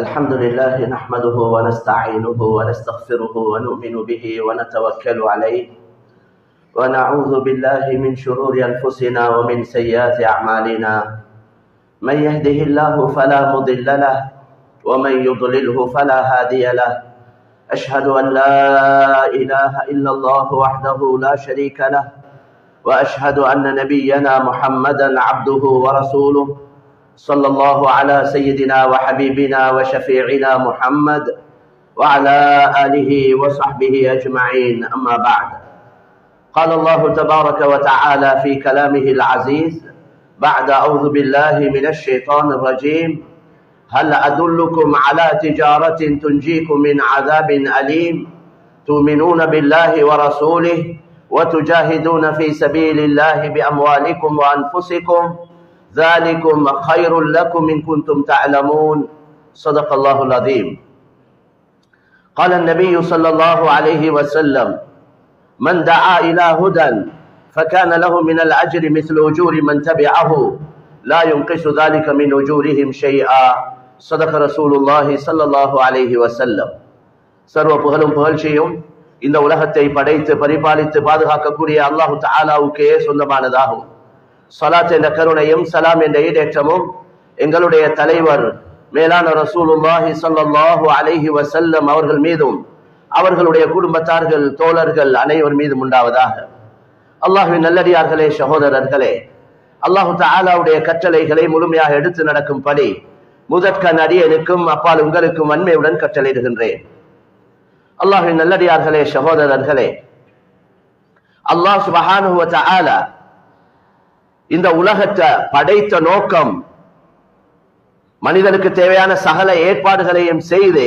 الحمد لله نحمده ونستعينه ونستغفره ونؤمن به ونتوكل عليه. ونعوذ بالله من شرور أنفسنا ومن سيئات أعمالنا. من يهده الله فلا مضل له ومن يضلله فلا هادي له. أشهد أن لا إله إلا الله وحده لا شريك له. وأشهد أن نبينا محمدا عبده ورسوله. صلى الله على سيدنا وحبيبنا وشفيعنا محمد وعلى آله وصحبه أجمعين. أما بعد قال الله تبارك وتعالى في كلامه العزيز بعد أعوذ بالله من الشيطان الرجيم هل أدلكم على تجارة تنجيكم من عذاب أليم؟ تؤمنون بالله ورسوله وتجاهدون في سبيل الله بأموالكم وأنفسكم؟ ذلكم خير لكم إن كنتم تعلمون صدق الله العظيم قال النبي صلى الله عليه وسلم من دعا إلى هدى فكان له من الأجر مثل أجور من تبعه لا ينقص ذلك من أجورهم شيئا صدق رسول الله صلى الله عليه وسلم சர்வ புகழும் புகழ்ச்சியும் இந்த உலகத்தை படைத்து பரிபாலித்து பாதுகாக்கக்கூடிய அல்லாஹு தாலாவுக்கே சொந்தமானதாகும் சலாத் என்ற கருணையும் சலாம் என்ற ஈடேற்றமும் எங்களுடைய தலைவர் மேலான ரசூலுல்லாஹி ஸல்லல்லாஹு அலைஹி வசல்லம் அவர்கள் மீதும் அவர்களுடைய குடும்பத்தார்கள் தோழர்கள் அனைவர் மீதும் உண்டாவதாக. அல்லாஹுவின் நல்லடியார்களே சகோதரர்களே அல்லாஹு தாலாவுடைய கட்டளைகளை முழுமையாக எடுத்து நடக்கும் படி முதற்கண் அடியனுக்கும் அப்பால் உங்களுக்கும் அண்மையுடன் கட்டளையிடுகின்றேன். அல்லாஹுவின் நல்லடியார்களே சகோதரர்களே அல்லாஹ் சுபஹானுவ வ இந்த உலகத்தை படைத்த நோக்கம் மனிதனுக்கு தேவையான சகல ஏற்பாடுகளையும் செய்து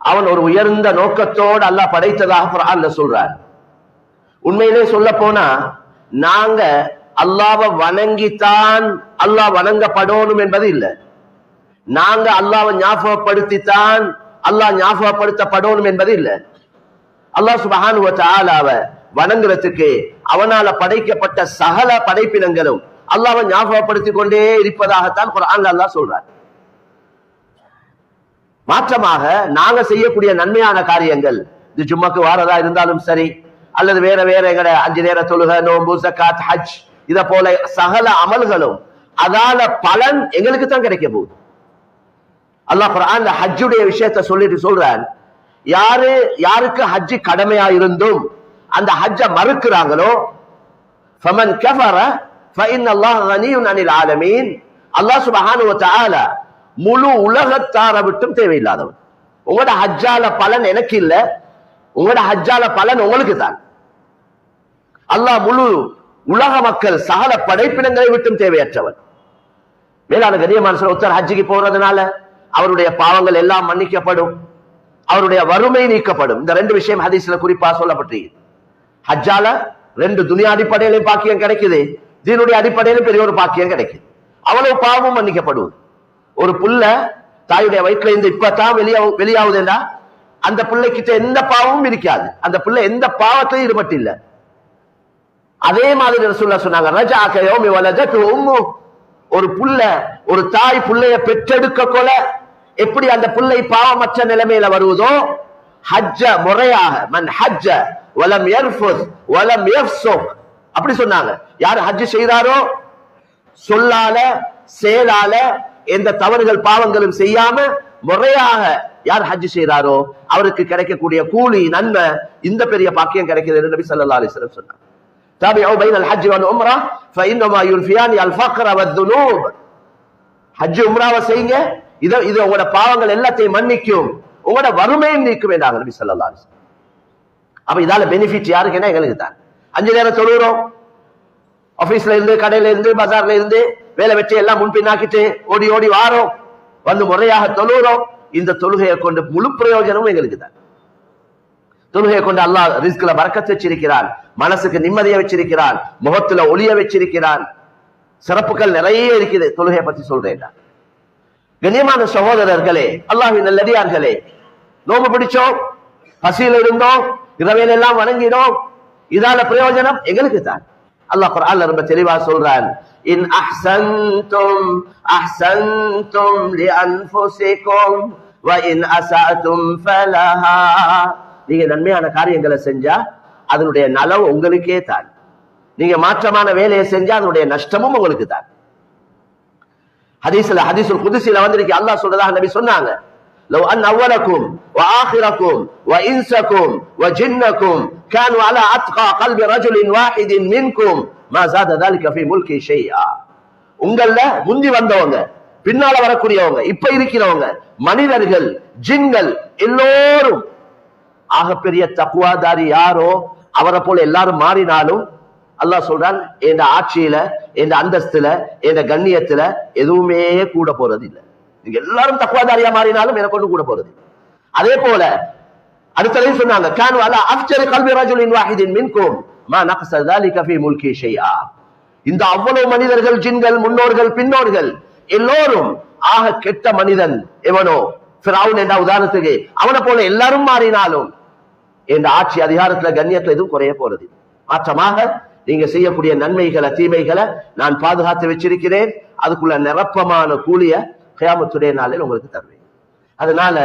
அவன் ஒரு உயர்ந்த நோக்கத்தோடு அல்லாஹ் படைத்ததாக குரான்ல சொல்றார். உண்மையிலே சொல்ல போனா நாங்க அல்லாவை வணங்கித்தான் அல்லாஹ் வணங்கப்படணும் என்பது இல்லை. நாங்க அல்லாவை ஞாபகப்படுத்தித்தான் அல்லாஹ் ஞாபகப்படுத்தப்படணும் என்பது இல்லை. அல்லாஹ் சுபஹானுவ ஆலாவை வணங்குறதுக்கு அவனால படைக்கப்பட்ட சகல படைப்பினங்களும் அல்லாவை ஞாபகப்படுத்திக் கொண்டே இருப்பதாகத்தான் குரான் அல்லா சொல்றார் மாற்றமாக நாங்க செய்யக்கூடிய நன்மையான காரியங்கள் இது ஜும்மாக்கு வாரதா இருந்தாலும் சரி அல்லது வேற வேற எங்கட அஞ்சு நேர தொழுக நோம்பு சக்காத் ஹஜ் இத போல சகல அமல்களும் அதால பலன் எங்களுக்கு தான் கிடைக்க போகுது. அல்லாஹ் குரான் ஹஜ்ஜுடைய விஷயத்த சொல்லிட்டு சொல்றான் யாரு யாருக்கு ஹஜ்ஜி கடமையா இருந்தும் அந்த ஹஜ்ஜ மறுக்கிறாங்களோ? ஃபமன் கஃபர ஃபஇன் அல்லாஹ் கனியுன் அனில் ஆலமீன் அல்லாஹ் சுப்ஹானஹு வ தஆலா முழு உலகத்தார விட்டும் தேவையில்லாதவன். உங்களோட ஹஜ்ஜால பலன் எனக்கு இல்ல. உங்களோட ஹஜ்ஜால பலன் உங்களுக்கு தான். அல்லாஹ் முழு உலக மக்கள் சகல படைப்பினங்களை விட்டும் தேவையற்றவன். மேலான கரியமான சொல்ல ஒருத்தர் ஹஜ்ஜிக்கு போறதுனால அவருடைய பாவங்கள் எல்லாம் மன்னிக்கப்படும். அவருடைய வறுமை நீக்கப்படும். இந்த ரெண்டு விஷயம் ஹதீஸ்ல குறிப்பா சொல்லப்பட்டிருக்கு ஹஜ்ஜால ரெண்டு துணியா அடிப்படையிலும் பாக்கியம் கிடைக்குது. தீனுடைய அடிப்படையிலும் பெரிய ஒரு பாக்கியம் கிடைக்குது. அவ்வளவு பாவமும் மன்னிக்கப்படுவது. ஒரு புள்ள தாயுடைய வயிற்றுல இருந்து இப்பதான் வெளியா வெளியாகுதுண்டா அந்த பிள்ளைக்கிட்ட எந்த பாவமும் இருக்காது. அந்த பிள்ளை எந்த பாவத்திலையும் ஈடுபட்டு இல்ல. அதே மாதிரி ரசூல்லா சொன்னாங்க ரஜா ஒரு புள்ள ஒரு தாய் புள்ளைய பெற்றெடுக்க கொல எப்படி அந்த பிள்ளை பாவமற்ற நிலைமையில வருவதோ ஹஜ்ஜ முறையாக மன் ஹஜ்ஜ வலம் யர்ஃபுஸ் வலம் யஃப்சுக் அப்படி சொன்னாங்க யார் ஹஜ் செய்தாரோ சொல்லால செயலால எந்த தவறுகள் பாவங்களும் செய்யாம முறையாக யார் ஹஜ் செய்தாரோ அவருக்கு கிடைக்கக்கூடிய கூலி நன்மை இந்த பெரிய பாக்கியம் கிடைக்கிறது நபி ஸல்லல்லாஹு அலைஹி வஸல்லம் சொன்னாங்க تابعوا بين الحج والعمرة فإنما ينفيان الفقر والذنوب ஹஜ் உம்ராவை செய்யுங்க இத இது உங்களோட பாவங்கள் எல்லாத்தையும் மன்னிக்கும் உங்களோட வறுமையும் நீக்கும் என்றாங்க நபி ஸல்லல்லாஹு அலைஹி வஸல்லம் அப்ப இதால பெனிஃபிட் யாருக்குன்னா எங்களுக்கு தான் அஞ்சு நேரம் தொழுகிறோம். ஆபீஸ்ல இருந்து கடையில இருந்து பஜார்ல இருந்து வேலை வெற்றி எல்லாம் முன்பின்னாக்கிட்டு ஓடி ஓடி வாரோம். வந்து முறையாக தொழுகிறோம். இந்த தொழுகையை கொண்டு முழு பிரயோஜனமும் எங்களுக்கு தான் தொழுகையை கொண்டு அல்லாஹ் ரிஸ்க்ல வரக்கத்து வச்சிருக்கிறான். மனசுக்கு நிம்மதியை வச்சிருக்கிறான். முகத்துல ஒளிய வச்சிருக்கிறான். சிறப்புகள் நிறைய இருக்குது. தொழுகையை பத்தி சொல்றேன் கண்ணியமான சகோதரர்களே அல்லாஹின் நல்லடியார்களே நோம்பு பிடிச்சோம் பசியில் இருந்தோம் இரவையில எல்லாம் வணங்கினோம். இதால பிரயோஜனம் எங்களுக்கு தான். அல்லாஹ் குர்ஆன்ல ரொம்ப தெளிவா சொல்றான். இன் அஹ்சன்தும் அஹ்சன்தும் லிஅன்ஃபுசிக்கும் வ இன் அஸஅதும் ஃபலஹா. நீங்க நன்மையான காரியங்களை செஞ்சா அதனுடைய நலம் உங்களுக்கே தான். நீங்க மாற்றமான வேலையை செஞ்சா அதனுடைய நஷ்டமும் உங்களுக்கு தான். ஹதீஸ்ல ஹதீசுல் குதிசில வந்திருக்கு. அல்லாஹ் சொல்றதாக நபி சொன்னாங்க. لو أن أولكم وآخركم وإنسكم وجنكم كانوا على أتقى قلب رجل واحد منكم ما زاد ذلك في ملكي شيئا உங்கள முந்தி வந்தவங்க பின்னால வரக்கூடியவங்க இப்ப இருக்கிறவங்க மனிதர்கள் ஜின்கள் எல்லோரும் ஆகப்பெரிய தக்குவாதாரி யாரோ அவரை போல எல்லாரும் மாறினாலும் அல்லாஹ் சொல்றான் என் ஆட்சியில என் அந்தஸ்துல என் கண்ணியத்துல எதுவுமே கூட போறது இல்லை நீங்க எல்லாரும் தக்குவாதாரியா மாறினாலும் எனக்கு ஒன்று கூட போறது. அதே போல அடுத்ததையும் சொன்னாங்க கான் வாலா அஃப்சரி கல்வி ரஜுலின் வாஹிதின் மின்கும் மா நக்சல் தாலிக முல்கி ஷைஆ. இந்த அவ்வளவு மனிதர்கள் ஜின்கள் முன்னோர்கள் பின்னோர்கள் எல்லோரும் ஆக கெட்ட மனிதன் எவனோ? பிராவுன் என்ற உதாரணத்துக்கு அவனை போல எல்லாரும் மாறினாலும் என்ற ஆட்சி அதிகாரத்துல கண்ணியத்துல எதுவும் குறைய போறது. மாற்றமாக நீங்க செய்யக்கூடிய நன்மைகளை தீமைகளை நான் பாதுகாத்து வச்சிருக்கிறேன். அதுக்குள்ள நிரப்பமான கூலிய கியாமத்துடைய நாளில் உங்களுக்கு தருவேன். அதனால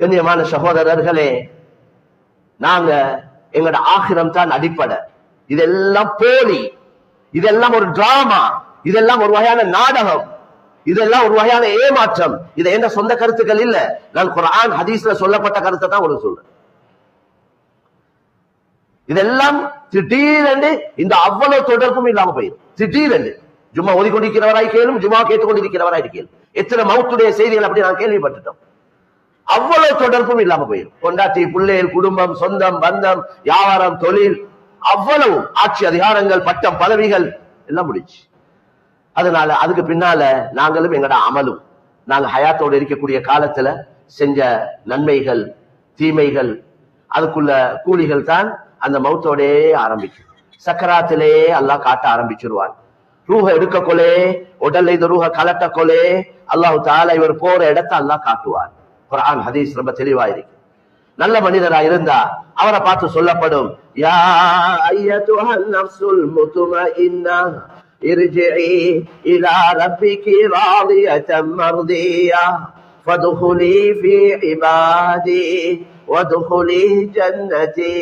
கண்ணியமான சகோதரர்களே நாங்க எங்களோட ஆகிரம் தான் அடிப்படை. இதெல்லாம் போலி. இதெல்லாம் ஒரு டிராமா இதெல்லாம் ஒரு வகையான நாடகம். இதெல்லாம் ஒரு வகையான ஏமாற்றம். இது எந்த சொந்த கருத்துக்கள் இல்ல. நான் குரான் ஹதீஸ்ல சொல்லப்பட்ட கருத்தை தான் ஒரு சொல்றேன். இதெல்லாம் திடீரென்று இந்த அவ்வளவு தொடர்பும் இல்லாம போயிடும் திடீரென்று. ஜும்மா ஓதிக்கொண்டிருக்கிறவராய் கேளும் ஜும்மா கேட்டுக்கொண்டிருக்கிறவராய் கேளும். எத்தனை மவுத்துடைய செய்திகள் அப்படி நான் கேள்விப்பட்டுட்டோம். அவ்வளவு தொடர்பும் இல்லாம போயிடும் கொண்டாட்டி பிள்ளைகள் குடும்பம் சொந்தம் பந்தம் வியாபாரம் தொழில் அவ்வளவு ஆட்சி அதிகாரங்கள் பட்டம் பதவிகள் எல்லாம் முடிச்சு அதனால அதுக்கு பின்னால நாங்களும் எங்கட அமலும். நாங்க ஹயாத்தோடு இருக்கக்கூடிய காலத்துல செஞ்ச நன்மைகள் தீமைகள் அதுக்குள்ள கூலிகள் தான் அந்த மௌத்தோடே ஆரம்பிக்கும். சக்கராத்திலே அல்லாஹ் காட்ட ஆரம்பிச்சிருவான். ரூஹ எடுக்க கொலே உடல்ல இந்த ரூஹ கலட்ட கொலே அல்லாஹு தாலா இவர் போற இடத்தை அல்லாஹ் காட்டுவார் குர்ஆன் ஹதீஸ் ரொம்ப தெளிவா இருக்கு நல்ல மனிதரா இருந்தா அவரை பார்த்து சொல்லப்படும் யா ஐயத்துஹன் நஃப்ஸுல் முத்மஇன்னா ارجعي إلى ربك راضية مرضية فادخلي في عبادي وادخلي جنتي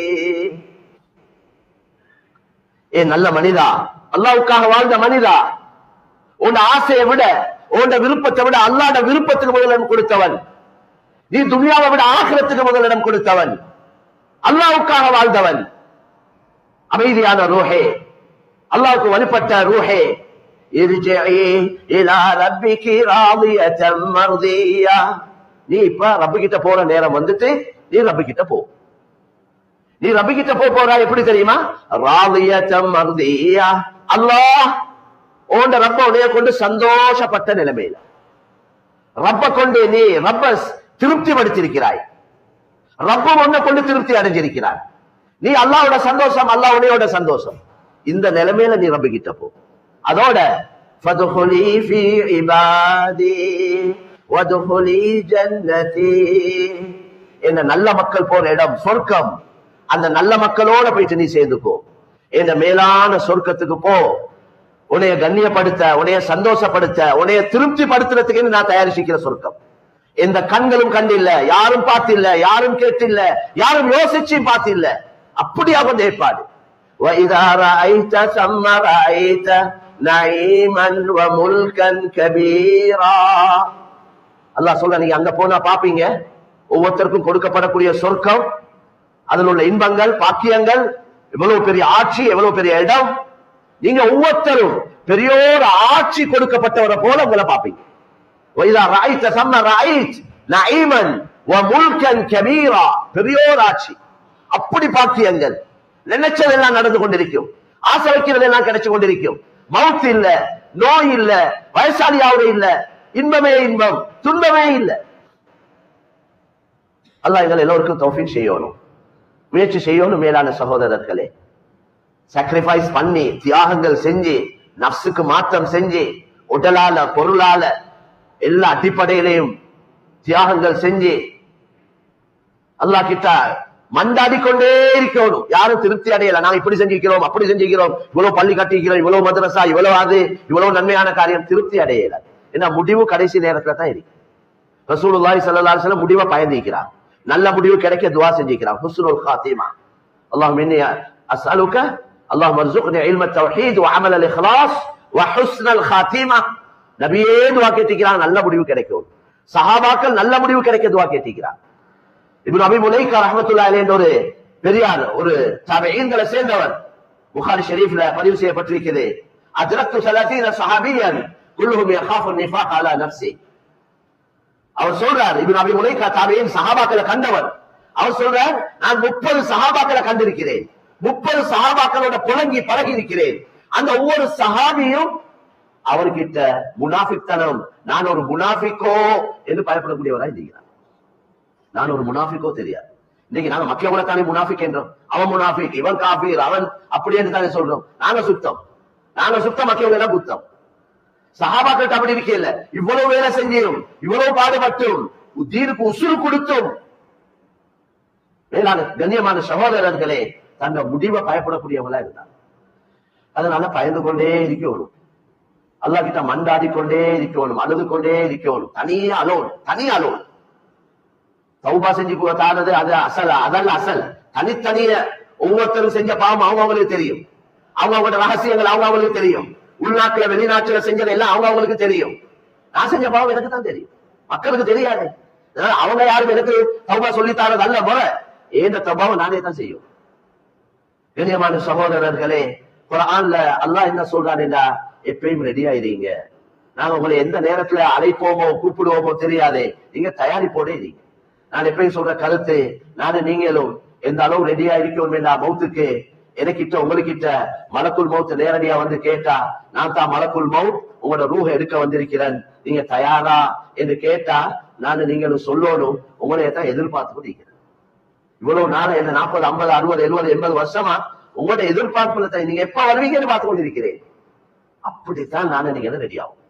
ஏ நல்ல மனிதா அல்லாவுக்காக வாழ்ந்த மனிதா உன் ஆசையை விட உன் விருப்பத்தை விட அல்லாட விருப்பத்துக்கு முதலிடம் கொடுத்தவன். நீ துனியாவை விட ஆகலத்துக்கு முதலிடம் கொடுத்தவன். அல்லாவுக்காக வாழ்ந்தவன். அமைதியான ரூஹே. அல்லாவுக்கு வழிபட்ட ரூஹே. நீ இப்ப ரப்பிக்கிட்ட போற நேரம் வந்துட்டு நீ ரப்பிக்கிட்ட போ. நீ ரப்பிக்கிட்ட போ போறா எப்படி தெரியுமா? ராலிய அல்லாஹ் உண்ட ரப்ப உடைய கொண்டு சந்தோஷப்பட்ட நிலைமையில. ரப்ப கொண்டு நீ ரப்ப திருப்தி படுத்திருக்கிறாய் ரப்ப உன்னை கொண்டு திருப்தி அடைஞ்சிருக்கிறாய் நீ அல்லாவோட சந்தோஷம் அல்லாஹ் உடையோட சந்தோஷம். இந்த நிலைமையில நீ ரப்ப கிட்ட போ. அதோட ஃபதுஹுலி ஃபீ இபாதி வதுஹுலி ஜன்னதி. என்ன நல்ல மக்கள் போற இடம் சொர்க்கம். அந்த நல்ல மக்களோட போயிட்டு நீ சேர்ந்துக்கோ. இந்த மேலான சொர்க்கத்துக்கு போ உன்னைய கண்ணியப்படுத்த உன்னைய சந்தோஷப்படுத்த உன்னைய திருப்தி படுத்துறதுக்கு நான் தயாரிச்சிக்கிற சொர்க்கம் எந்த கண்களும் கண்டில்ல யாரும் பார்த்தில்ல யாரும் கேட்டில்ல யாரும் யோசிச்சு பார்த்தில்ல அப்படியா கொஞ்சம் ஏற்பாடு وَإِذَا رَأَيْتَ ثَمَّ رَأَيْتَ نَعِيمًا وَمُلْكًا كَبِيرًا அல்லாஹ் சொல்ற நீங்க அங்க போனா பாப்பீங்க ஒவ்வொருத்தருக்கும் கொடுக்கப்படக்கூடிய சொர்க்கம் அதில் உள்ள இன்பங்கள் பாக்கியங்கள் எவ்வளவு பெரிய ஆட்சி எவ்வளவு பெரிய இடம்? நீங்க ஒவ்வொருத்தரும் பெரியோர் ஆட்சி கொடுக்கப்பட்டவரை போல உங்களை பார்ப்பீங்க. பெரியோர் ஆட்சி. அப்படி பாக்கியங்கள். நினைச்சதெல்லாம் நடந்து கொண்டிருக்கும். ஆசை வைக்கிறதெல்லாம் கிடைச்சு கொண்டிருக்கும். மவுத் இல்ல நோய் இல்ல வயசாளியாவது இல்ல இன்பமே இன்பம் துன்பமே இல்ல. அல்லா எங்களை எல்லோருக்கும் தௌஃபீக் செய்யணும். முயற்சி செய்யணும் மேலான சகோதரர்களே. சாக்ரிஃபைஸ் பண்ணி தியாகங்கள் செஞ்சு நப்சுக்கு மாற்றம் செஞ்சு உடலால பொருளால எல்லா அடிப்படையிலையும் தியாகங்கள் செஞ்சு அல்லாஹ் கிட்ட மண்டாடி கொண்டே இருக்கணும். யாரும் திருப்தி அடையல. நாங்க இப்படி செஞ்சிருக்கிறோம் அப்படி செஞ்சிருக்கிறோம். இவ்வளவு பள்ளி கட்டிக்கிறோம் இவ்வளவு மதரசா இவ்வளவு அது இவ்வளவு நன்மையான காரியம் திருப்தி அடையல. ஏன்னா முடிவு கடைசி நேரத்துல தான் இருக்கு. ரசூலுல்லாஹி ஸல்லல்லாஹு முடிவை பயந்திக்கிறான் நல்ல முடிவு கிடைக்க துவா செஞ்சிக்கிறான் ஹுஸ்னுல் காத்திமா اللهم اني اسالك اللهم ارزقني علم التوحيد وعمل الاخلاص وحسن الخاتمه நபியே துவா கேட்டிக்கிறான் நல்ல முடிவு கிடைக்கும் சஹாபாக்கள் நல்ல முடிவு கிடைக்க துவா கேட்டிக்கிறான் இப்னு அபி முலைக்கா ரஹ்மத்துல்லாஹி அலைஹி என்ற ஒரு பெரியார் ஒரு தபீன்களை சேர்ந்தவர் புகாரி ஷரீஃப்ல பதிவு செய்யப்பட்டிருக்கிறது அஜரத்து சலாத்தீன சஹாபியன் குல்லுஹும் யகாஃபு நிஃபாக் அலா நஃப்ஸி அவர் சொல்றார் இப்னு அபி முலைக்கா தாபியின் சஹாபாக்களை கண்டவர். அவர் சொல்றார் நான் முப்பது சஹாபாக்களை கண்டிருக்கிறேன். முப்பது சஹாபாக்களோட புழங்கி பழகி இருக்கிறேன் அந்த ஒவ்வொரு சஹாபியும் அவர்கிட்ட முனாஃபிக்தனம் நான் ஒரு முனாஃபிக்கோ என்று பயப்படக்கூடியவராய் இருக்கிறார். நான் ஒரு முனாஃபிக்கோ தெரியாது. இன்னைக்கு நாங்க மக்களோட தானே முனாஃபிக் என்றோம். அவன் முனாஃபிக் இவன் காபீர் அவன் அப்படி என்று தானே சொல்றோம். நாங்க சுத்தம். நாங்க சுத்தம் மக்கவல குத்தம் சகாபாக்கள் அப்படி இருக்கல இவ்வளவு வேலை செஞ்சியும் இவ்வளவு பாடுபட்டும் தீனுக்கு உசுறு கொடுத்தும். மேலான கண்ணியமான சகோதரர்களே தங்க முடிவை பயப்படக்கூடியவங்களா இருந்தாங்க. அதனால பயந்து கொண்டே இருக்கணும். அல்லாஹ் கிட்ட மண்டாடி கொண்டே இருக்கணும் அழுது கொண்டே இருக்கணும். தனியே அலோன் தனி அலோன். சௌபா செஞ்சு தானது அது அசல் அதல்ல அசல். தனித்தனிய ஒவ்வொருத்தரும் செஞ்ச பாவம் அவங்க அவங்களுக்கு தெரியும். அவங்க அவங்களோட ரகசியங்கள் அவங்க அவங்களுக்கு தெரியும். உள்நாட்டுல வெளிநாட்டுல செஞ்சது எல்லாம் அவங்க அவங்களுக்கு தெரியும். நான் செஞ்ச பாவம் எனக்கு தான் தெரியும். மக்களுக்கு தெரியாது. அவங்க யாரும் எனக்கு தௌபா சொல்லித்தாரது அல்ல முறை. ஏந்த தபாவம் நானே தான் செய்யும்? கண்ணியமான சகோதரர்களே குரான்ல அல்லாஹ் என்ன சொல்றாருன்னா எப்பயும் ரெடி ஆயிருங்க நாங்க உங்களை எந்த நேரத்துல அழைப்போமோ கூப்பிடுவோமோ தெரியாதே. நீங்க தயாரிப்போடே இருங்க. நான் எப்பயும் சொல்ற கருத்து நானும் நீங்களும் எந்த அளவு ரெடியா இருக்கோம் நான் மௌத்துக்கு எனக்கிட்ட உங்களுக்கிட்ட மலக்குள் மௌத் நேரடியா வந்து கேட்டா நான் தான் மலக்குள் மௌத் உங்களோட ரூஹ எடுக்க வந்திருக்கிறேன். நீங்க தயாரா என்று கேட்டா நான் நீங்களும் சொல்லணும் உங்களைய தான் எதிர்பார்த்து கொண்டிருக்கிறேன். இவ்வளவு நாள என்ன நாற்பது ஐம்பது அறுபது எழுபது எண்பது வருஷமா உங்களோட எதிர்பார்ப்புல தான் நீங்க எப்ப வருவீங்கன்னு பார்த்து கொண்டிருக்கிறேன். அப்படித்தான் நான் நீங்க ரெடி ஆகும்.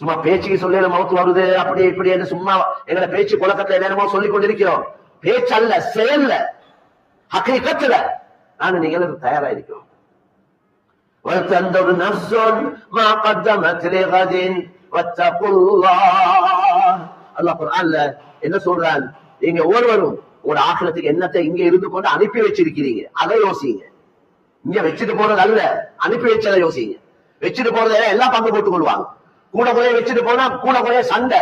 சும்மா பேச்சுக்கு சொல்லி மவுத்து வருது அப்படி இப்படி என்று சும்மா எங்களை பேச்சு குழக்கத்துல நேரமோ சொல்லிக் கொண்டிருக்கிறோம். பேச்சு அல்ல செயல்ல ஹக்கீக்கத்துல நானும் நீங்களும் தயாரா இருக்கிறோம் وَلْتَنْظُرْ نَفْسٌ مَا قَدَّمَتْ لِغَدٍ وَاتَّقُوا اللَّهَ அல்லாஹ் குர்ஆன்ல என்ன சொல்றான் நீங்க ஒவ்வொருவரும் உங்களோட ஆக்கிரத்துக்கு என்னத்தை இங்க இருந்து கொண்டு அனுப்பி வச்சிருக்கிறீங்க அதை யோசிங்க இங்க வச்சுட்டு போறது அல்ல அனுப்பி வச்சதை யோசிங்க வச்சுட்டு போறதை எல்லாம் பங்கு போட்டுக் கொள்வாங்க கூட குறைய வச்சுட்டு போனா கூட குறைய சண்டை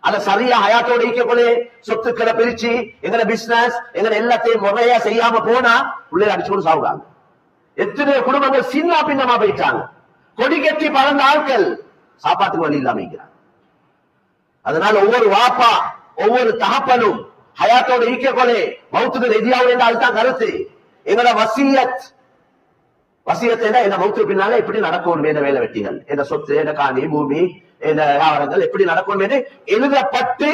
அத சரியா ஹயாத்தோட ஈக்கக்குள்ளே சொத்துக்களை பிரிச்சு எங்கட பிசினஸ் எங்கட எல்லாத்தையும் முறையா செய்யாம போனா உள்ளே அடிச்சு கொண்டு சாவுறாங்க. எத்தனை குடும்பங்கள் சின்ன பின்னமா போயிட்டாங்க. கொடி கட்டி பறந்த ஆட்கள் சாப்பாட்டுக்கு வழி இல்லாம இருக்கிறாங்க. அதனால ஒவ்வொரு வாப்பா ஒவ்வொரு தகப்பனும் ஹயாத்தோட ஈக்கக்கொலை மௌத்துக்கு ரெடியாகும் என்று அதுதான் கருத்து. எங்களோட வசியத் வசியத்தை என்ன? மௌத்து பின்னால எப்படி நடக்கும் வேண்ட வேலை வெட்டிகள். என்ற சொத்து என்ற காணி பூமி இந்த வியாபாரங்கள் எப்படி நடக்கும் என்று எழுதப்பட்டு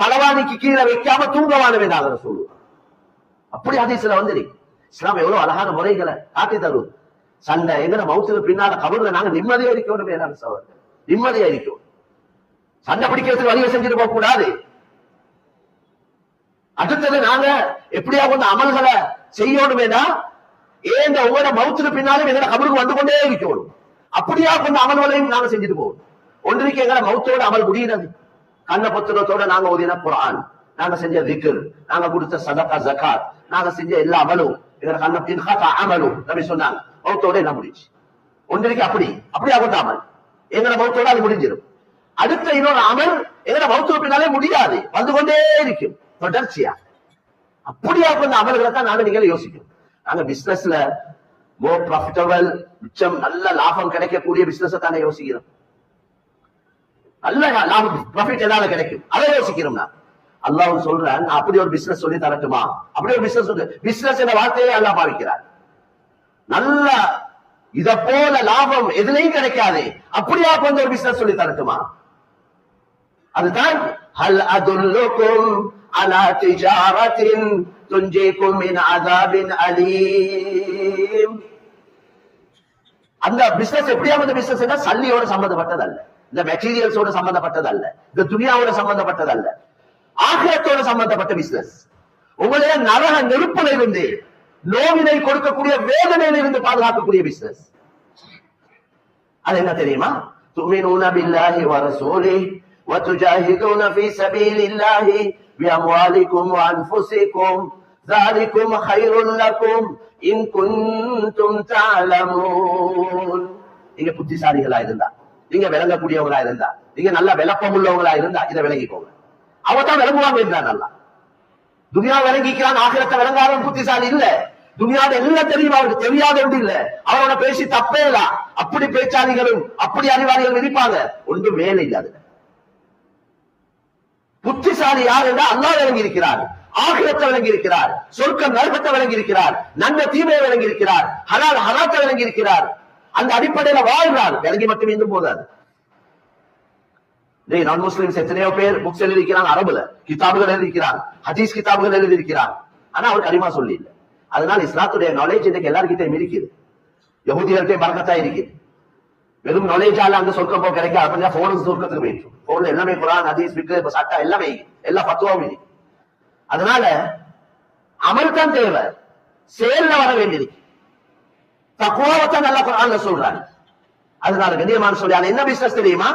தலவாணிக்கு கீழே வைக்காம தூங்கவான வேண்டாம் சொல்லுவோம் அப்படி ஹதீஸ்ல வந்து இஸ்லாம் எவ்வளவு அழகான முறைகளை காட்டி தரும். சண்டை எங்கட மௌத்துக்கு பின்னால கபர்ல நாங்க நிம்மதியா இருக்கணும் வேண்டாம் சகோதரர். நிம்மதியா இருக்கும். சண்டை பிடிக்கிறதுக்கு வழியை செஞ்சுட்டு போக கூடாது. அடுத்தது நாங்க எப்படியா கொண்டு அமல்களை செய்யணுமேனா ஏன் இந்த ஒவ்வொரு மவுத்துக்கு பின்னாலும் எங்கட கபருக்கு வந்து கொண்டே இருக்கணும். அப்படியா கொஞ்சம் அமல்களையும் நாங்க செஞ்சுட்டு போகணும். ஒன்றைக்கு எங்களை மௌத்தோட அமல் முடிகிறது கண்ண புத்தகத்தோட நாங்க ஓதின குரான் நாங்க செஞ்ச திக்ர் நாங்க கொடுத்த சதகா ஜகாத் நாங்க செஞ்ச எல்லா அமலும் எங்களை கண்ண அமலும் நபி சொன்னாங்க. மௌத்தோட என்ன முடிச்சு ஒன்றைக்கு அப்படி. அப்படியா கொண்ட அமல். எங்களை மௌத்தோட அது முடிஞ்சிடும் அடுத்த இன்னொரு அமல் எங்களை மவுத்துக்கு பின்னாலே முடியாது. வந்து கொண்டே இருக்கும். தொடர்ச்சியா. அப்படியா கொண்ட அமல்களை தான் நாங்க நீங்க யோசிக்கணும். நாங்க பிசினஸ்ல மோர் ப்ராஃபிட்டபிள் மிச்சம் நல்ல லாபம் கிடைக்கக்கூடிய பிசினஸ் தானே யோசிக்கிறோம். நல்ல லாபம். ப்ராஃபிட் எதாவது கிடைக்கும்? அதை யோசிக்கிறோம் நான் அல்லாஹ் சொல்றேன் நான் அப்படி ஒரு பிசினஸ் சொல்லி தரட்டுமா? அப்படி ஒரு பிசினஸ் சொல்லு. பிசினஸ் என்ற வார்த்தையை அல்லா பாவிக்கிறார். நல்ல இத போல லாபம் எதுலையும் கிடைக்காது. அப்படியா கொஞ்சம் ஒரு பிசினஸ் சொல்லி தரட்டுமா? அதுதான் ஹல் அதுல்லுக்கும் அலா திஜாரத்தின் துஞ்சேக்கும் மின் அதாபின் அலீம். அந்த பிசினஸ் எப்படியா வந்து பிசினஸ் சல்லியோட சம்பந்தப்பட்டது அல்ல இந்த மெட்டீரியல்ஸோட சம்பந்தப்பட்டது அல்ல இந்த துனியாவோட சம்பந்தப்பட்டது அல்ல ஆகிரத்தோட சம்பந்தப்பட்ட பிசினஸ் உங்களைய நரக நெருப்பில் இருந்து நோவினை கொடுக்கக்கூடிய வேதனையில இருந்து பாதுகாக்கக்கூடிய பிசினஸ் அது என்ன தெரியுமா تؤمنون بالله ورسوله وتجاهدون في سبيل الله بأموالكم وأنفسكم ذلكم خير لكم إن كنتم تعلمون நீங்க புத்திசாலிகளா இருந்தா நீங்க விளங்கக்கூடியவங்களா இருந்தா நீங்க நல்ல விளப்பம் உள்ளவங்களா இருந்தா இதை விளங்கிக்கோங்க. அவ தான் விளங்குவாங்க என்றான் நல்லா. துனியா விளங்கிக்கிறான் ஆகிரத்தை விளங்காதவன் புத்திசாலி இல்ல. துனியாவோட எல்லாம் தெரியும் அவருக்கு தெரியாத ஒன்று இல்ல. அவரோட பேசி தப்பே இல்ல. அப்படி பேச்சாளிகளும் அப்படி அறிவாளிகளும் இருப்பாங்க. ஒன்று மேல இல்லாத புத்திசாலி யார் என்றால் அல்லாஹ் விளங்கி இருக்கிறார் ஆகிரத்தை விளங்கி இருக்கிறார் சொர்க்கம் நரகத்தை விளங்கி இருக்கிறார் நன்மை தீமையை விளங்கி இருக்கிறார் ஹலால் ஹலாத்தை விளங்கி இருக்கிறார் அந்த அடிப்படையில வாழ்றார். விளங்கி மட்டும் இருந்து போதாது நான் முஸ்லிம்ஸ் எத்தனையோ பேர் புக்ஸ் எழுதியிருக்கிறாங்க அரபுல. கிதாபுகள் எழுதியிருக்கிறாங்க. ஹதீஸ் கிதாபுகள் எழுதியிருக்கிறாங்க. ஆனா அவர் கரிமா சொல்லி இல்லை அதனால இஸ்லாத்துடைய நாலேஜ் இன்னைக்கு எல்லாருக்கிட்டையும் இருக்குது யகுதிகள்கிட்ட பறக்கத்தா இருக்குது. வெறும் நாலேஜால அந்த சொர்க்கம் போக கிடைக்க அப்படின்னா போனுக்கு சொர்க்கத்துக்கு போயிட்டு போன்ல எல்லாமே குரான் ஹதீஸ் விக்கு இப்ப சட்டா எல்லாமே எல்லா பத்துவாவும் அதனால அமல் தான் தேவை. செயல்ல வர வேண்டியிருக்கு தக்குவாவத்தான் நல்லா குரான்ல சொல்றாங்க அதனால கண்ணியமான சொல்லி அது என்ன பிசினஸ் தெரியுமா?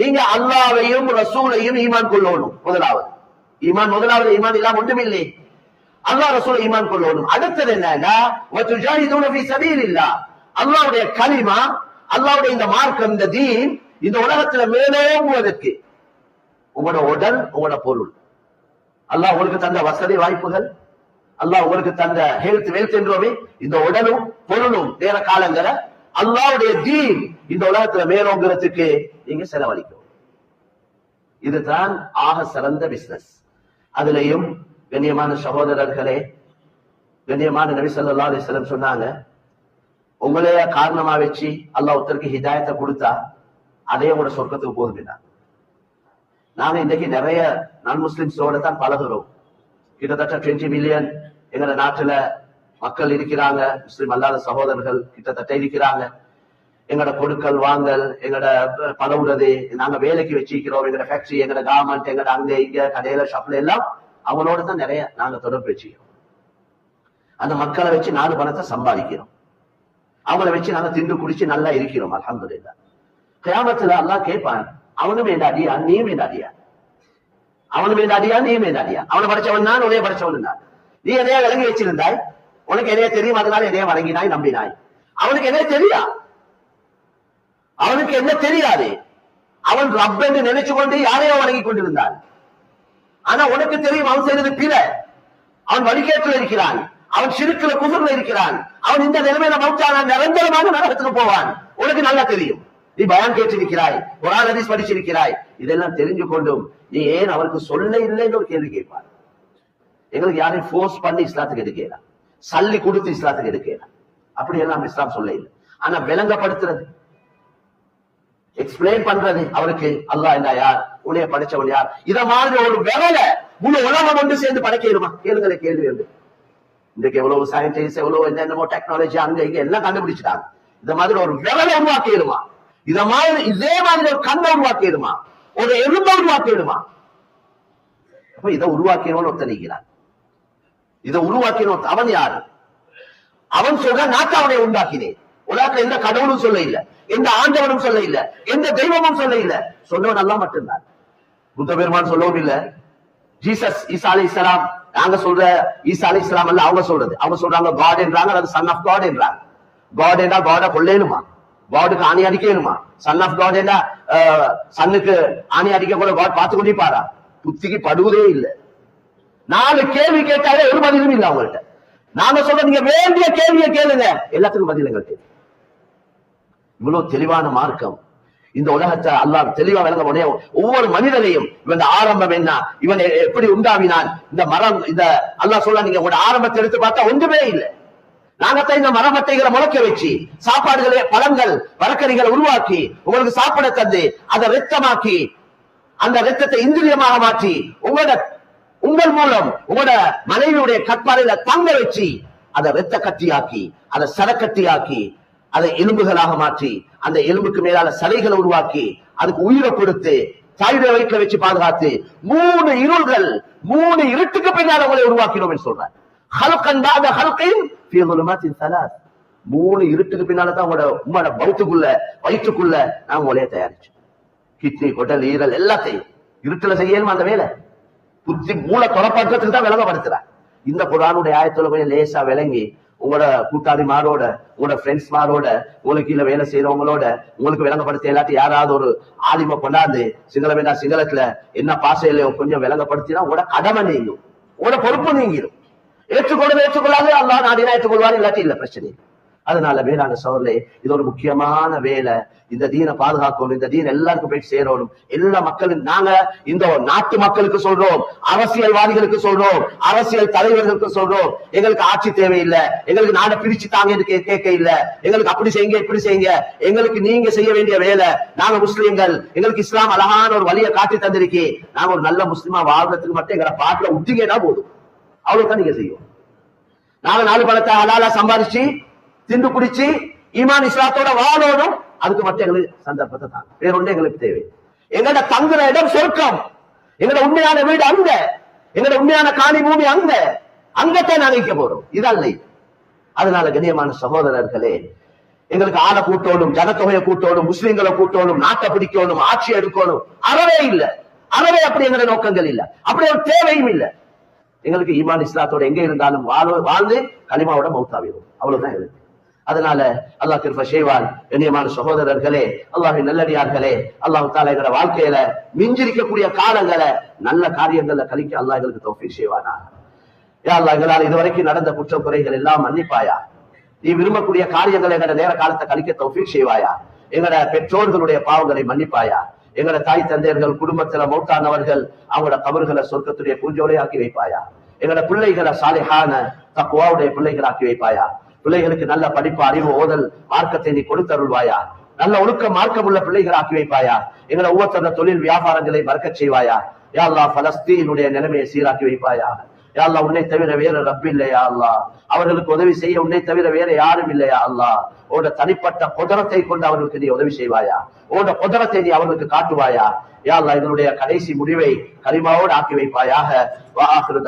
நீங்க அல்லாவையும் ரசூலையும் ஈமான் கொள்ளணும் முதலாவது. ஈமான் முதலாவது ஈமான் இல்லாம ஒன்றுமில்லை அல்லாஹ் ரசூல் ஈமான் கொள்ளணும். அடுத்தது என்னன்னா அல்லாவுடைய ஃபீ சபீலில்லாஹ். கலிமா அல்லாஹ்வுடைய இந்த மார்க்கம் இந்த தீன் இந்த உலகத்துல மேலோங்குவதற்கு உங்களோட உடல் உங்களோட பொருள். அல்லாஹ் உங்களுக்கு தந்த வசதி வாய்ப்புகள் அல்லாஹ் உங்களுக்கு தந்த ஹெல்த் வெல்த் என்றோமே இந்த உடலும் பொருளும் நேர காலங்களை அல்லாவுடைய தீன் இந்த உலகத்துல மேலோங்கிறதுக்கு நீங்க செலவழிக்கும் இதுதான் ஆக சிறந்த பிசினஸ் அதுலயும் கண்ணியமான சகோதரர்களே கண்ணியமான நபி ஸல்லல்லாஹு சொன்னாங்க உங்களைய காரணமா வச்சு அல்லாஹ் ஒருத்தருக்கு ஹிதாயத்தை கொடுத்தா அதே உங்களோட சொர்க்கத்துக்கு போதும் நாங்க இன்னைக்கு நிறைய நான் முஸ்லிம்ஸோட தான் பழகுறோம். கிட்டத்தட்ட டுவெண்ட்டி மில்லியன் எங்க நாட்டுல மக்கள் இருக்கிறாங்க முஸ்லீம் அல்லாத சகோதரர்கள் கிட்டத்தட்ட இருக்கிறாங்க. எங்கட கொடுக்கல் வாங்கல் எங்கட பணவுறது நாங்க வேலைக்கு வச்சிருக்கிறோம் எங்கட ஃபேக்டரி எங்கட கவர்மெண்ட் எங்கட அங்க இங்க கடையில ஷாப்ல எல்லாம் அவங்களோட தான் நிறைய நாங்க தொடர்பு வச்சுக்கிறோம் அந்த மக்களை வச்சு நாலு பணத்தை சம்பாதிக்கிறோம். அவங்கள வச்சு நாங்க திண்டு குடிச்சு நல்லா இருக்கிறோம் அல்ஹம்துலில்லாஹ். கிராமத்துல எல்லாம் கேட்பான் அவனும் வேண்டாடியா அடியா நீயும் என் அவனும் என் நீ மேதாடியா அவனை படைச்சவன் நான் உனைய படைச்சவன் தான் நீ எதையா விளங்கி வச்சிருந்தாய்? உனக்கு என்னைய தெரியும்? அதனால என்னைய வழங்கினாய் நம்பினாய். அவனுக்கு என்ன தெரியா? அவனுக்கு என்ன தெரியாது? அவன் ரப் என்று நினைச்சு கொண்டு யாரையோ வழங்கி கொண்டிருந்தான். ஆனா உனக்கு தெரியும் அவன் செய்தது பிற அவன் வழிகேட்டில் இருக்கிறான். அவன் சிறுக்குல குதிரில் இருக்கிறான். அவன் இந்த நிலைமையில மௌச்சான நிரந்தரமாக நரகத்துக்கு போவான். உனக்கு நல்லா தெரியும். நீ பயான் கேட்டிருக்கிறாய் குரான் ஹதீஸ் படிச்சிருக்கிறாய். இதெல்லாம் தெரிஞ்சு கொண்டும் நீ ஏன் அவருக்கு சொல்ல இல்லைன்னு ஒரு கேள்வி கேட்பார். எங்களுக்கு யாரையும் ஃபோர்ஸ் பண்ணி இஸ்லாத்துக்கு எடுக்கலாம் சல்லி கொடுத்து இஸ்லாத்துக்கு எடுக்கல. அப்படி எல்லாம் இஸ்லாம் சொல்ல இல்லை. ஆனா விளங்கப்படுத்துறது. எக்ஸ்பிளைன் பண்றது. அவருக்கு அல்லாஹ் என்ன யார்? உன்னைய படைச்சவன் யார்? இத மாதிரி ஒரு விரல முழு உலகம் ஒன்று சேர்ந்து படைக்கணுமா கேளுங்களே கேள்வி என்று. இன்றைக்கு எவ்வளவு சயின்டிஸ்ட் எவ்வளவு என்னென்னமோ டெக்னாலஜி அங்க இங்க எல்லாம் கண்டுபிடிச்சிட்டாங்க. இந்த மாதிரி ஒரு விரலை உருவாக்கிடுமா இத மாதிரி இதே மாதிரி ஒரு கண்ணை உருவாக்கிடுமா? ஒரு எலும்பை உருவாக்கிடுமா? அப்ப இதை உருவாக்கினவன் ஒருத்தனிக்கிறான் இதை உருவாக்கினவன் அவன் யாரு? அவன் சொல்ற நாக்க அவனை உண்டாக்கினேன். உலகத்துல எந்த கடவுளும் சொல்ல இல்ல எந்த ஆண்டவனும் சொல்ல இல்ல எந்த தெய்வமும் சொல்ல இல்ல சொன்னவன் அல்லா மட்டும்தான். புத்த பெருமான் சொல்லவும் இல்ல. ஜீசஸ் ஈசா அலி இஸ்லாம் நாங்க சொல்ற ஈசா அலி இஸ்லாம் அல்ல அவங்க சொல்றது. அவங்க சொல்றாங்க காட் என்றாங்க அது சன் ஆஃப் காட் என்றாங்க. காட் என்றா காட கொள்ளேனுமா காடுக்கு ஆணி அடிக்கணுமா? சன் ஆஃப் காட் எல்லாம் சன்னுக்கு ஆணி அடிக்க கூட காட் பார்த்து கொண்டிருப்பாரா புத்திக்கு படுவதே இல்லை. நாலு கேள்வி கேட்டாலே ஒரு பதிலும் இல்ல அவங்கள்ட்ட. நாங்க சொல்ற நீங்க வேண்டிய கேள்வியை கேளுங்க. எல்லாத்துக்கும் பதில் எங்கள்கிட்ட இவ்வளவு தெளிவான மார்க்கம். இந்த உலகத்தை அல்லாஹ் தெளிவா விளங்க உடனே ஒவ்வொரு மனிதனையும் இவன் ஆரம்பம் என்ன இவன் எப்படி உண்டாவினான் இந்த மரம் இந்த அல்லாஹ் சொல்ல நீங்க உங்களோட ஆரம்பத்தை எடுத்து பார்த்தா ஒன்றுமே இல்லை. நாங்கத்தான் இந்த மரமட்டைகளை முளைக்க வச்சு சாப்பாடுகளை பழங்கள் மரக்கறிகளை உருவாக்கி உங்களுக்கு சாப்பிட தந்து அதை ரத்தமாக்கி அந்த ரத்தத்தை இந்திரியமாக மாற்றி உங்களோட உங்கள் மூலம் உங்களோட மனைவியுடைய கற்பாறையில தங்க வச்சு அதை ரத்த கட்டியாக்கி அதை சரக்கட்டியாக்கி அதை எலும்புகளாக மாற்றி அந்த எலும்புக்கு மேலான சதைகளை உருவாக்கி அதுக்கு உயிரை கொடுத்து தாயுடைய வயிற்றுல வச்சு பாதுகாத்து மூணு இருள்கள் மூணு இருட்டுக்கு பின்னால் உங்களை உருவாக்கினோம் என்று சொல்றார். ஹல்கன் பாத ஹல்கையும் மூணு இருட்டுக்கு பின்னால தான் உங்களோட உங்களோட வயிற்றுக்குள்ள வயிற்றுக்குள்ள நான் உங்களையே தயாரிச்சோம் கிட்னி கொட்டல் ஈரல் எல்லாத்தையும். இருட்டுல செய்யணுமா அந்த வேலை? புத்தி மூளை தொடப்பாற்றத்துக்கு தான் விளங்கப்படுத்துறார் இந்த குரானுடைய ஆயத்துல கொஞ்சம் லேசா விளங்கி உங்களோட கூட்டாளி மாரோட உங்களோட ஃப்ரெண்ட்ஸ் மாரோட உங்களுக்கு கீழே வேலை செய்யறவங்களோட உங்களுக்கு விளங்கப்படுத்த எல்லாத்தையும் யாராவது ஒரு ஆலிம கொண்டாந்து சிங்களம் வேண்டாம் சிங்களத்துல என்ன பாசையில கொஞ்சம் விளங்கப்படுத்தினா உங்களோட கடமை நீங்கும். உங்களோட பொறுப்பு நீங்கிடும் ஏற்றுக்கொள்ள ஏற்றுக்கொள்ளாது. அல்லா நாடினா ஏற்றுக்கொள்வார் இல்லாட்டி இல்ல பிரச்சனை அதனால வேளாண் சோர்லே இது ஒரு முக்கியமான வேலை. இந்த தீனை பாதுகாக்கணும் இந்த தீன் எல்லாருக்கும் போய் சேரணும். எல்லா மக்களும் நாங்க இந்த நாட்டு மக்களுக்கு சொல்றோம் அரசியல்வாதிகளுக்கு சொல்றோம் அரசியல் தலைவர்களுக்கு சொல்றோம். எங்களுக்கு ஆட்சி தேவையில்லை. எங்களுக்கு நாட பிரிச்சு தாங்க என்று கேட்க இல்ல. எங்களுக்கு அப்படி செய்யுங்க இப்படி செய்யுங்க. எங்களுக்கு நீங்க செய்ய வேண்டிய வேலை. நாங்க முஸ்லீம்கள். எங்களுக்கு இஸ்லாம் அழகான ஒரு வழியை காட்டி தந்திருக்கி. நாங்க ஒரு நல்ல முஸ்லிமா வாழ்றதுக்கு மட்டும் எங்களை பாட்டுல விட்டீங்கன்னா போதும். அவ்வளவுதான் நீங்க செய்யும் நாங்க நாலு பணத்தை அலாலா சம்பாதிச்சு திண்டு குடிச்சு ஈமான் இஸ்லாத்தோட வாழணும். அதுக்கு மட்டும் எங்களுக்கு சந்தர்ப்பத்தை தான். வேற ஒன்று எங்களுக்கு தேவை. எங்கட தங்குற இடம் சொர்க்கம். எங்களோட உண்மையான வீடு அங்க. எங்களோட உண்மையான காணி பூமி அங்க. அங்கத்தான் நாங்க வைக்க போறோம். இதல்ல அதனால கண்ணியமான சகோதரர்களே எங்களுக்கு ஆளை கூட்டணும் ஜனத்தொகையை கூட்டணும் முஸ்லிம்களை கூட்டணும் நாட்டை பிடிக்கணும் ஆட்சி எடுக்கணும். அறவே இல்லை. அறவே அப்படி எங்களோட நோக்கங்கள் இல்ல. அப்படி ஒரு தேவையும் இல்ல. எங்களுக்கு ஈமான் இஸ்லாத்தோட எங்க இருந்தாலும் வாழ வாழ்ந்து களிமாவோட மௌத்தாவிடும் அவ்வளவுதான் இருக்கு. அதனால அல்லாஹ் கிருப செய்வான். கண்ணியமான சகோதரர்களே அல்லாஹின் நல்லடியார்களே அல்லாஹ் தாலா எங்களோட வாழ்க்கையில மிஞ்சிருக்கக்கூடிய காலங்களை நல்ல காரியங்கள்ல கழிக்க அல்லாஹ் எங்களுக்கு தோப்பி செய்வானா? யா அல்லா எங்களால் இதுவரைக்கும் நடந்த குற்ற குறைகள் எல்லாம் மன்னிப்பாயா? நீ விரும்பக்கூடிய காரியங்களை எங்களோட நேர காலத்தை கழிக்க தோப்பி செய்வாயா? எங்கட பெற்றோர்களுடைய பாவங்களை மன்னிப்பாயா? எங்களோட தாய் தந்தையர்கள் குடும்பத்துல மௌத்தானவர்கள் அவங்களோட கபர்களை சொர்க்கத்துடைய பூஞ்சோலை ஆக்கி வைப்பாயா? எங்களோட பிள்ளைகளை சாலைகான தக்குவாவுடைய பிள்ளைகளாக்கி வைப்பாயா? பிள்ளைகளுக்கு நல்ல படிப்பு அறிவு ஓதல் மார்க்கத்தை நீ கொடுத்தருள்வாயா? நல்ல ஒழுக்க மார்க்கம் உள்ள பிள்ளைகள் ஆக்கி வைப்பாயா? எங்களை ஒவ்வொருத்தர தொழில் வியாபாரங்களை மறக்கச் செய்வாயா? யா பலஸ்தீனுடைய நிலைமையை சீராக்கி வைப்பாயா? யாழ்லா உன்னை தவிர வேற ரப்பு இல்லையா அல்லா அவர்களுக்கு உதவி செய்ய உன்னை தவிர வேற யாரும் இல்லையா அல்லா உன்னோட தனிப்பட்ட குதரத்தை கொண்டு அவர்களுக்கு நீ உதவி செய்வாயா? உன்னோட குதரத்தை நீ அவர்களுக்கு காட்டுவாயா? யாழ்லா இதனுடைய கடைசி முடிவை கரிமாவோடு ஆக்கி வைப்பாயாக. வா ஆஹிரு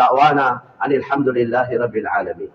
அனில் ஹம்துலில்லாஹி ரபில் ஆலமி